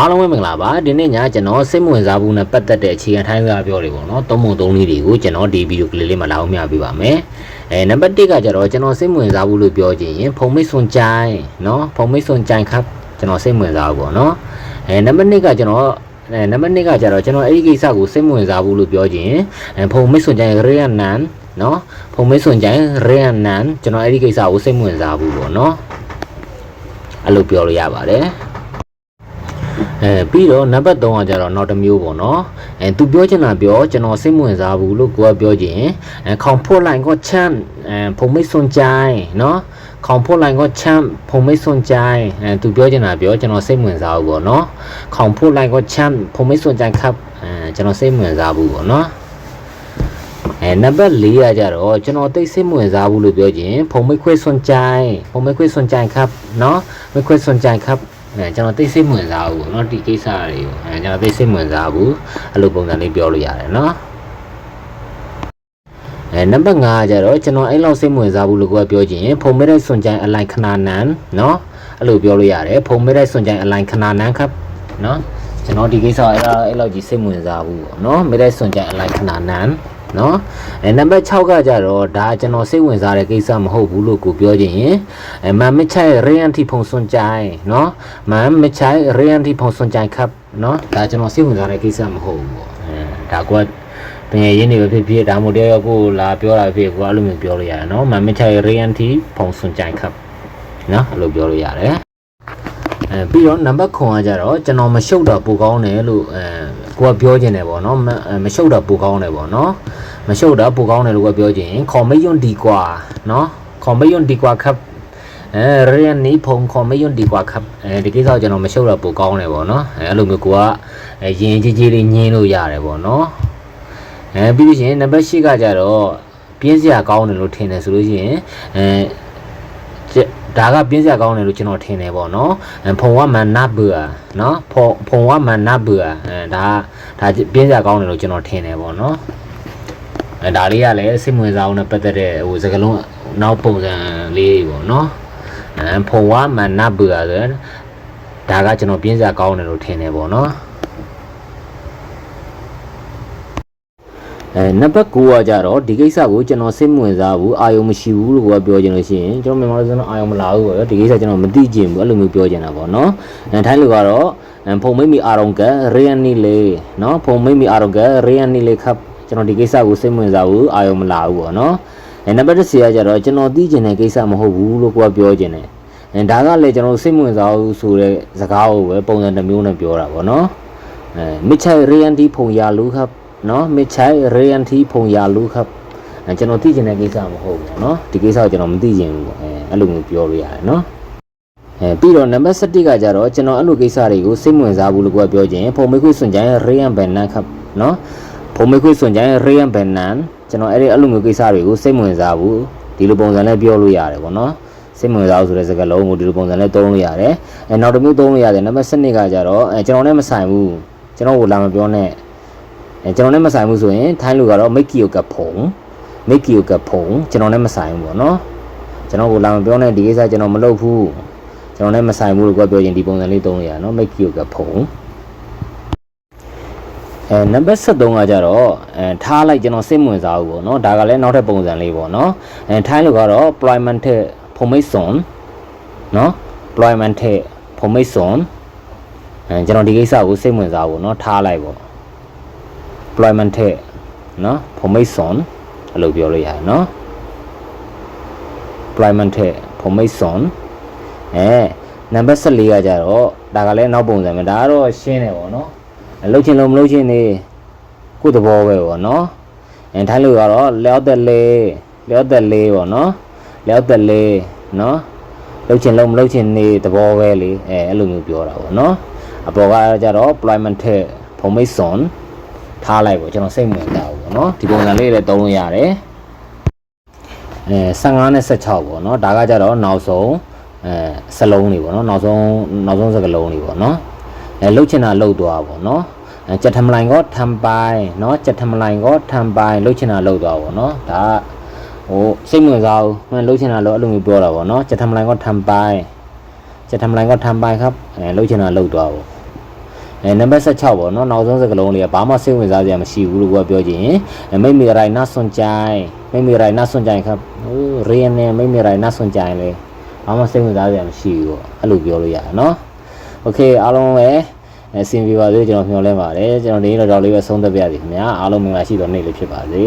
အားလုံးပဲမင်္ဂလာပါဒီနေ့ညကျွန်တော်စိတ်မဝင်စားဘူးနဲ့ပတ်သက်တဲ့အခြေခံထိုင်းစကားပြောတွေပေါ့နော်သုံးပုံသုံးနည်းတွေကိုကျွန်တော်ဒီဗီဒီယိုကလေးလေးမှာလာအောင်ပြပေးပါမယ်အဲနံပါတ်1ကကျတော့ကျွန်တော်စိတ်မဝင်စားဘူးလို့ပြောခြင်းရင်ဖုံမိတ်ဆွန်ကြိုင်နော်ဖုံမိတ်ဆွန်ကြိုင်ခပ်ကျွန်တော်စိတ်မဝင်စားဘူးပေါ့နော်အဲနံပါတ်2ကကျွန်တော်အဲနံပါတ်2ကကျတော့ကျွန်တော်အဲ့ဒီကိစ္စကိုစိတ်မဝင်စားဘူးလို့ပြောခြင်းရင်ဖုံမိတ်ဆွန်ကြိုင်ရေရနန်နော်ဖုံမိတ်ဆွန်ကြိုင်ရေရနန်ကျွန်တော်အဲ့ဒီကိစ္စကိုစိတ်မဝင်စားဘူးပေါ့နော်အဲ့လိုပြောလို့ရပါတယ် အဲပြီးတော့နံပါတ်3ကကြတော့နောက်တစ်မျိုးပေါ့နော်အဲသူပြောချင်တာပြောကျွန်တော်စိတ်မဝင်စားဘူးလို့ကိုကပြောချင်အဲခေါင်ဖို့လိုက်ก็ช่ำအဲผมไม่สนใจเนาะခေါင်ဖို့လိုက်ก็ช่ำผมไม่สนใจအဲသူပြောချင်တာပြောကျွန်တော်စိတ်မဝင်စားဘူးပေါ့နော်ခေါင်ဖို့လိုက်ก็ช่ำผมไม่สนใจครับအဲကျွန်တော်စိတ်မဝင်စားဘူးပေါ့နော်အဲနံပါတ်4ကကြတော့ကျွန်တော်တိတ်စိတ်မဝင်စားဘူးလို့ပြောချင်ผมไม่ค่อยสนใจผมไม่ค่อยสนใจครับเนาะไม่ค่อยสนใจครับ အဲကျွန်တော်သိစိတ်ဝင်စားဘူးเนาะဒီကိစ္စတွေကိုအဲကျွန်တော်သိစိတ်ဝင်စားဘူးအဲ့လိုပုံစံလေးပြောလို့ရတယ်เนาะအဲနံပါတ်5ကကျတော့ကျွန်တော်အဲ့လောက်စိတ်ဝင်စားဘူးလို့ကိုကပြောချင်ဖုံမဲတဲ့စွန်ကြိုင်အလိုက်ခနာနန်เนาะအဲ့လိုပြောလို့ရတယ်ဖုံမဲတဲ့စွန်ကြိုင်အလိုက်ခနာနန်ครับเนาะကျွန်တော်ဒီကိစ္စအဲ့လောက်အဲ့လောက်ကြီးစိတ်ဝင်စားဘူးပေါ့เนาะမဲတဲ့စွန်ကြိုင်အလိုက်ခနာနန် နော်အဲနံပါတ်6ကကြတော့ဒါကျွန်တော်စိတ်ဝင်စားတဲ့ကိစ္စမဟုတ်ဘူးလို့ကိုပြောချင်ရင်အဲမန်မချိုင်ရေယန်တီဖုန်စွန်ကြိုင်နော်မန်မချိုင်ရေယန်တီဖုန်စွန်ကြိုင်ခပ်နော်ဒါကျွန်တော်စိတ်ဝင်စားတဲ့ကိစ္စမဟုတ်ဘူးပေါ့အဲဒါကွာတကယ်ရင်းနေပဲဖြစ်ဖြစ်ဒါမှမဟုတ်တယောက်ကိုလာပြောတာဖြစ်ကိုအဲ့လိုမျိုးပြောလို့ရတယ်နော်မန်မချိုင်ရေယန်တီဖုန်စွန်ကြိုင်ခပ်နော်အဲ့လိုပြောလို့ရတယ်အဲပြီးတော့နံပါတ်9ကကြတော့ကျွန်တော်မရှုပ်တော့ပိုကောင်းတယ်လို့အဲ ကိုကပြောချင်တယ်ပေါ့နော်မမရှုပ်တော့ပိုကောင်းတယ်ပေါ့နော် မရှုပ်တာပိုကောင်းတယ်လို့ကပြောချင်ခေါ်မယွန်းဒီကွာနော်ခေါ်မယွန်းဒီကွာครับအဲရန်နီဖုံခေါ်မယွန်းဒီကွာครับအဲဒီကိစ္စကိုကျွန်တော်မရှုပ်တာပိုကောင်းတယ်ပေါ့နော်အဲအဲ့လိုမျိုးကိုကအဲရင်ကြီးကြီးလေးညင်းလို့ရတယ်ပေါ့နော်အဲပြီးလို့ရှိရင်နံပါတ်8ကကြတော့ပြင်းစရာကောင်းတယ်လို့ထင်တယ်ဆိုလို့ရှိရင်အဲ ဒါကပြင်းစရာကောင်းတယ်လို့ကျွန်တော်ထင်တယ်ပေါ့နော်ဖုံကမန်နဘူအာနော်ဖုံဖုံကမန်နဘူအာအဲဒါဒါပြင်းစရာကောင်းတယ်လို့ကျွန်တော်ထင်တယ်ပေါ့နော်အဲဒါလေးကလည်းစိတ်ဝင်စားအောင်နဲ့ပတ်သက်တဲ့ဟိုစကလုံးနောက်ပုံစံလေးပေါ့နော်အဲဖုံဝါမန်နဘူရဆိုဒါကကျွန်တော်ပြင်းစရာကောင်းတယ်လို့ထင်တယ်ပေါ့နော် အဲနံပါတ်9ကကြတော့ဒီကိစ္စကိုကျွန်တော်စိတ်မဝင်စားဘူးအာယုံမရှိဘူးလို့ကပြောချင်လို့ရှိရင်ကျွန်တော်မြန်မာလူစံတော့အာယုံမလာဘူးပေါ့ဒီကိစ္စကျွန်တော်မသိကျင်ဘူးအဲ့လိုမျိုးပြောချင်တာပေါ့နော်အဲထိုင်းလူကတော့ဖုံမိတ်မီအာရုံကရေယန်နီလေးနော်ဖုံမိတ်မီအာရုံကရေယန်နီလေးခပ်ကျွန်တော်ဒီကိစ္စကိုစိတ်မဝင်စားဘူးအာယုံမလာဘူးပေါ့နော်အဲနံပါတ်10ကကြတော့ကျွန်တော်သိကျင်တဲ့ကိစ္စမဟုတ်ဘူးလို့ကိုကပြောချင်တယ်အဲဒါကလည်းကျွန်တော်စိတ်မဝင်စားဘူးဆိုတဲ့စကားကိုပဲပုံစံတစ်မျိုးနဲ့ပြောတာပေါ့နော်အဲမစ်ချိုင်ရေယန်တီဖုံရလူခပ် နော်မစ်ချိုင်ရေယန်တီဖုံရလူခပ်အဲကျွန်တော်သိကျင်တဲ့ကိစ္စမဟုတ်ဘူးเนาะဒီကိစ္စကိုကျွန်တော်မသိကျင်ဘူးပေါ့အဲအဲ့လိုမျိုးပြောလို့ရတယ်เนาะအဲပြီးတော့နံပါတ်7ကကြတော့ကျွန်တော်အဲ့လိုကိစ္စတွေကိုစိတ်ဝင်စားဘူးလို့ကိုကပြောခြင်းဖုံမေခွေစွန်ကြိုင်ရေယန်ဘန်နန်ခပ်နော်ဖုံမေခွေစွန်ကြိုင်ရေယန်ဘန်နန်ကျွန်တော်အဲ့ဒီအဲ့လိုမျိုးကိစ္စတွေကိုစိတ်ဝင်စားဘူးဒီလိုပုံစံနဲ့ပြောလို့ရတယ်ပေါ့နော်စိတ်ဝင်စားဘူးဆိုတဲ့စကားလုံးကိုဒီလိုပုံစံနဲ့သုံးလို့ရတယ်အဲနောက်တစ်မျိုးသုံးလို့ရတယ်နံပါတ်7ကကြတော့အဲကျွန်တော်နဲ့မဆိုင်ဘူးကျွန်တော်ကိုလာမပြောနဲ့ အဲကျွန်တော်နဲ့မဆိုင်ဘူးဆိုရင်ထိုင်းလူကတော့မိတ်ကီယိုကဖုံမိတ်ကီယိုကဖုံကျွန်တော်နဲ့မဆိုင်ဘူးပေါ့နော်ကျွန်တော်ကိုလာမပြောနဲ့ဒီကိစ္စကျွန်တော်မလုပ်ဘူးကျွန်တော်နဲ့မဆိုင်ဘူးလို့ကိုပြောရင်ဒီပုံစံလေးသုံးလို့ရတယ်နော်မိတ်ကီယိုကဖုံအဲနံပါတ်73ကကြတော့အဲထားလိုက်ကျွန်တော်စိတ်ဝင်စားဘူးပေါ့နော်ဒါကလည်းနောက်ထပ်ပုံစံလေးပေါ့နော်အဲထိုင်းလူကတော့ employment ထက်ဖုံမိတ်စွန်နော် employment ထက် formation အဲကျွန်တော်ဒီကိစ္စကိုစိတ်ဝင်စားဘူးเนาะထားလိုက်ပေါ့ employment ထက်နော် formation အလုပ်ပြောလို့ရတယ်နော် employment ထက် formation အဲနံပါတ်14ကကြတော့ဒါကလည်းနောက်ပုံစံပဲဒါကတော့ရှင်းတယ်ပေါ့နော်အလုပ်ချင်းလုံးမလုပ်ချင်းနေကိုယ်သဘောပဲပေါ့နော်အဲထိုင်းလို့ကတော့လျော့သက်လေးလျော့သက်လေးပေါ့နော်လျော့သက်လေးနော်လုပ်ချင်းလုံးမလုပ်ချင်းနေသဘောပဲလေအဲအဲ့လိုမျိုးပြောတာပေါ့နော်အပေါ်ကကြတော့ employment ထက် formation ထားလိုက်ပေါ့ကျွန်တော်စိတ်ဝင်စားဘူးပေါ့နော်ဒီပုံစံလေးလည်းသုံးလို့ရတယ်အဲ15နဲ့16ပေါ့နော်ဒါကကြတော့နောက်ဆုံးအဲစလုံးတွေပေါ့နော်နောက်ဆုံးနောက်ဆုံးစကလုံးတွေပေါ့နော်အဲလှုပ်ချင်တာလှုပ်သွားပေါ့နော်အဲကြက်ထမလိုင်ကောထမ်ပိုင်เนาะကြက်ထမလိုင်ကောထမ်ပိုင်လှုပ်ချင်တာလှုပ်သွားပေါ့နော်ဒါက ဟိုစိတ်ဝင်စားဘူးမှလှုပ်ချင်တာလို့အဲ့လိုမျိုးပြောတာပေါ့နော်จะทำอะไรก็ทำไปจะทำอะไรก็ทำไปครับအဲလှုပ်ချင်တာလှုပ်သွားပေါ့ အဲနံပါတ်16ပေါ့နော်နောက်ဆုံးစကားလုံးလေးကဘာမှစိတ်ဝင်စားစရာမရှိဘူးလို့ကပြောချင်အဲမိမိရိုင်နာစွန်ကြိုင်မိမိရိုင်နာစွန်ကြိုင်ครับဟိုရီယန်နဲ့မိမိရိုင်နာစွန်ကြိုင်လေဘာမှစိတ်ဝင်စားစရာမရှိဘူးပေါ့အဲ့လိုပြောလို့ရတယ်နော်โอเคအားလုံးပဲအဲစင်ပြပါသေးကျွန်တော်မျှော်လင့်ပါတယ်ကျွန်တော်ဒီနေ့တော့တော့လေးပဲဆုံးသက်ပြရစီခင်ဗျာအားလုံးမင်္ဂလာရှိတော်နေ့လေးဖြစ်ပါစေ